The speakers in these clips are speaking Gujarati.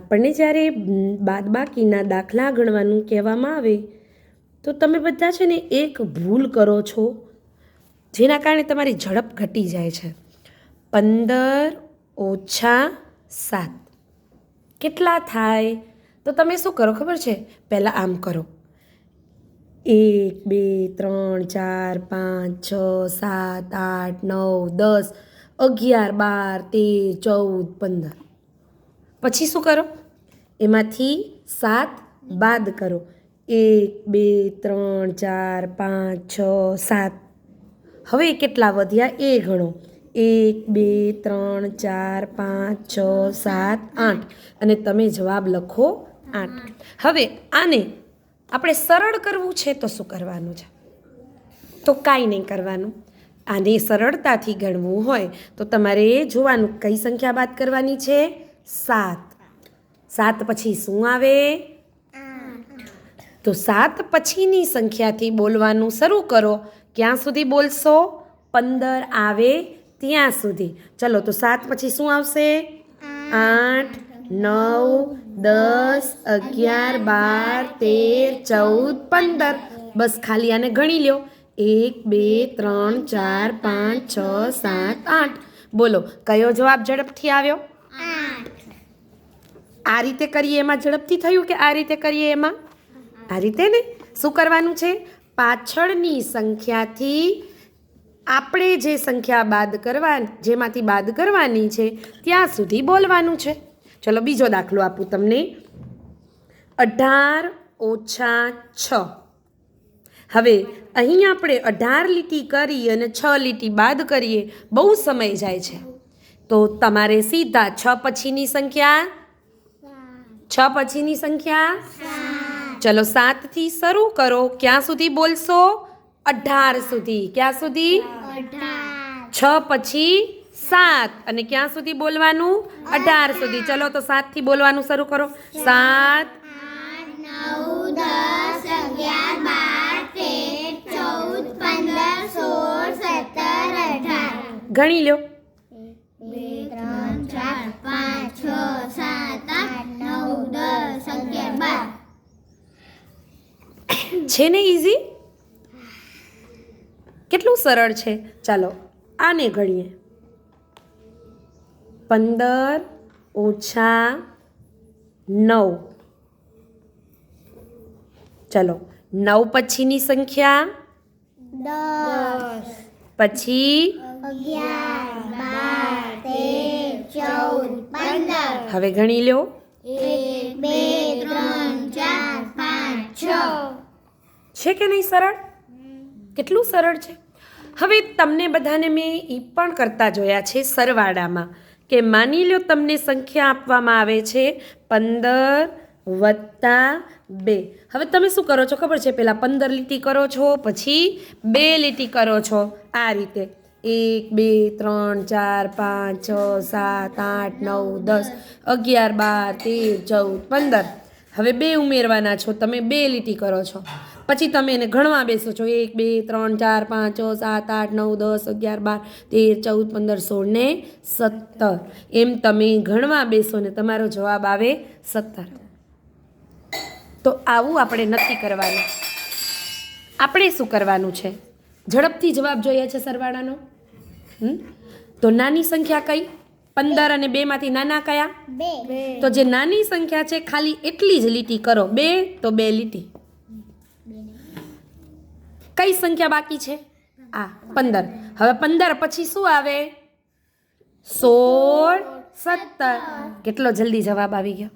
આપણને જ્યારે બાદબાકીના દાખલા ગણવાનું કહેવામાં આવે, તો તમે બધા છે ને એક ભૂલ કરો છો, જેના કારણે તમારી ઝડપ ઘટી જાય છે. પંદર ઓછા સાત. કેટલા થાય? તો તમે શું કરો ખબર છે? પહેલાં આમ કરો. એક, બે, ત્રણ, ચાર, પાંચ, છ, સાત, આઠ, નવ, દસ, અગિયાર, બાર, તેર, ચૌદ, પંદર. પછી શું કરો? એમાંથી સાત બાદ કરો. એક, બે, ત્રણ, ચાર, પાંચ, છ, સાત. હવે કેટલા વધ્યા? એ ગણો. એક, બે, ત્રણ, ચાર, પાંચ, છ, સાત, આઠ. અને તમે જવાબ લખો આઠ. હવે આને આપણે સરળ કરવું છે તો શું કરવાનું છે? તો કાંઈ નહીં કરવાનું. આને સરળતાથી ગણવું હોય તો તમારે જોવાનું કઈ સંખ્યા બાદ કરવાની છે? સાત. સાત પછી શું આવે? તો સાત પછીની સંખ્યાથી બોલવાનું શરૂ કરો. ક્યાં સુધી બોલશો? પંદર આવે ત્યાં સુધી. ચલો, તો સાત પછી શું આવશે? આઠ, નવ, દસ, અગિયાર, બાર, તેર, ચૌદ, પંદર. બસ ખાલી આને ગણી લ્યો. એક, બે, ત્રણ, ચાર, પાંચ, છ, સાત, આઠ. બોલો, કયો જવાબ ઝડપથી આવ્યો? આ રીતે કરીએ એમાં ઝડપથી થયું કે આ રીતે કરીએ એમાં? આ રીતે ને? શું કરવાનું છે? પાછળની સંખ્યાથી આપણે જે સંખ્યા બાદ કરવા, જેમાંથી બાદ કરવાની છે, ત્યાં સુધી બોલવાનું છે. ચલો બીજો દાખલો આપું તમને. અઢાર ઓછા છ. હવે અહીં આપણે અઢાર લીટી કરી અને છ લીટી બાદ કરીએ. બહુ સમય જાય છે. તો તમારે સીધા છ પછીની સંખ્યા છ પછીની સંખ્યા? ચલો સાતથી શરૂ કરો. ક્યાં સુધી બોલશો? અઢાર સુધી. ક્યાં સુધી? છ પછી સાત. અને ક્યાં સુધી બોલવાનું? અઢાર સુધી. ચલો તો સાતથી બોલવાનું શરૂ કરો. સાત, ગણી લો બે, ત્રણ, ચાર, પાંચ, છ, સાત આઠ નવ દસ અગિયાર બાર છે ને ઇઝી કેટલું સરળ છે? ચાલો આને ગણીએ પંદર ઓછા નવ. ચલો નવ પછીની સંખ્યા? પછી? હવે ગણી લ્યો. એક બે ત્રણ ચાર પાંચ છ. છે કે નહીં સરળ? કેટલું સરળ છે? હવે તમને બધાને મેં એ પણ કરતા જોયા છે સરવાળામાં કે માની લો તમને સંખ્યા આપવામાં આવે છે પંદર વત્તા બે. હવે તમે શું કરો છો? ખબર છે? પહેલાં પંદર લીટી કરો છો, પછી બે લીટી કરો છો આ રીતે. એક, બે, ત્રણ, ચાર, પાંચ, છ, સાત, આઠ, નવ, દસ, અગિયાર, બાર, તેર, ચૌદ, પંદર. હવે બે ઉમેરવાના છો, તમે બે લીટી કરો છો. પછી તમે એને ગણવા બેસો છો. એક બે ત્રણ ચાર પાંચ છ સાત આઠ નવ દસ અગિયાર બાર તેર ચૌદ પંદર સોળ ને સત્તર. એમ તમે ગણવા બેસો ને તમારો જવાબ આવે સત્તર. તો આવું આપણે નક્કી કરવાનું. આપણે શું કરવાનું છે? ઝડપથી જવાબ જોઈએ છે સરવાળાનો? તો નાની સંખ્યા કઈ? પંદર અને બેમાંથી નાના કયા? બે. તો જે નાની સંખ્યા છે ખાલી એટલી જ લીટી કરો. બે તો બે લીટી. કઈ સંખ્યા બાકી છે? આ, પંદર. હવે પંદર પછી શું આવે? સોળ, સત્તર. કેટલો જલ્દી જવાબ આવી ગયો?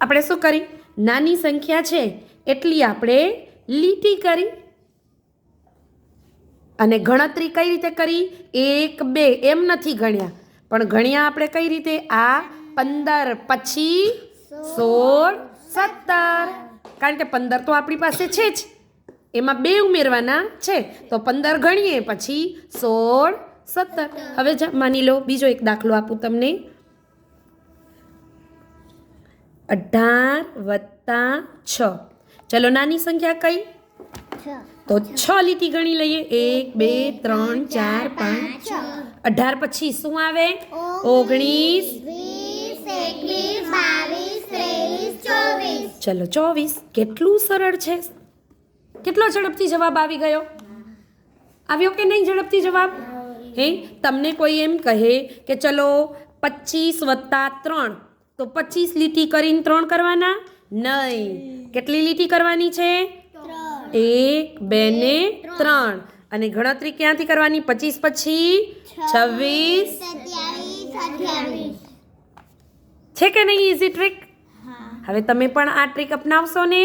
આપણે શું કરી? નાની સંખ્યા છે એટલી આપણે લીટી કરી અને ગણતરી કઈ રીતે કરી? એક, બે, એમ નથી ગણ્યા. પણ ગણ્યા આપણે કઈ રીતે? આ પંદર પછી સોળ, સત્તર. કારણ કે પંદર તો આપણી પાસે છે જ. એમાં બે ઉમેરવાના છે. તો પંદર ગણીએ પછી સોળ સત્તર. હવે જા માની લો બીજો એક દાખલો આપું તમને. અઢાર વત્તા છ. ચલો નાની સંખ્યા કઈ? તો છ લીટી ગણી લઈએ. એક બે ત્રણ ચાર પાંચ અઢાર પછી શું આવે? ઓગણીસ. ચલો ચોવીસ. કેટલું સરળ છે? કેટલો ઝડપથી જવાબ આવી ગયો? આવ્યો કે નહીં ઝડપથી જવાબ? હે તમને કોઈ એમ કહે કે ચલો પચીસ વત્તા ત્રણ. તો પચીસ લીટી કરીને ત્રણ કરવાના? નહીં. કેટલી લીટી કરવાની છે? એક બે ને ત્રણ. અને ગણતરી ક્યાંથી કરવાની? પચીસ પછી? છવ્વીસ. છે કે નહીં? ઇઝી ટ્રીક હવે તમે પણ આ ટ્રીક અપનાવશો ને?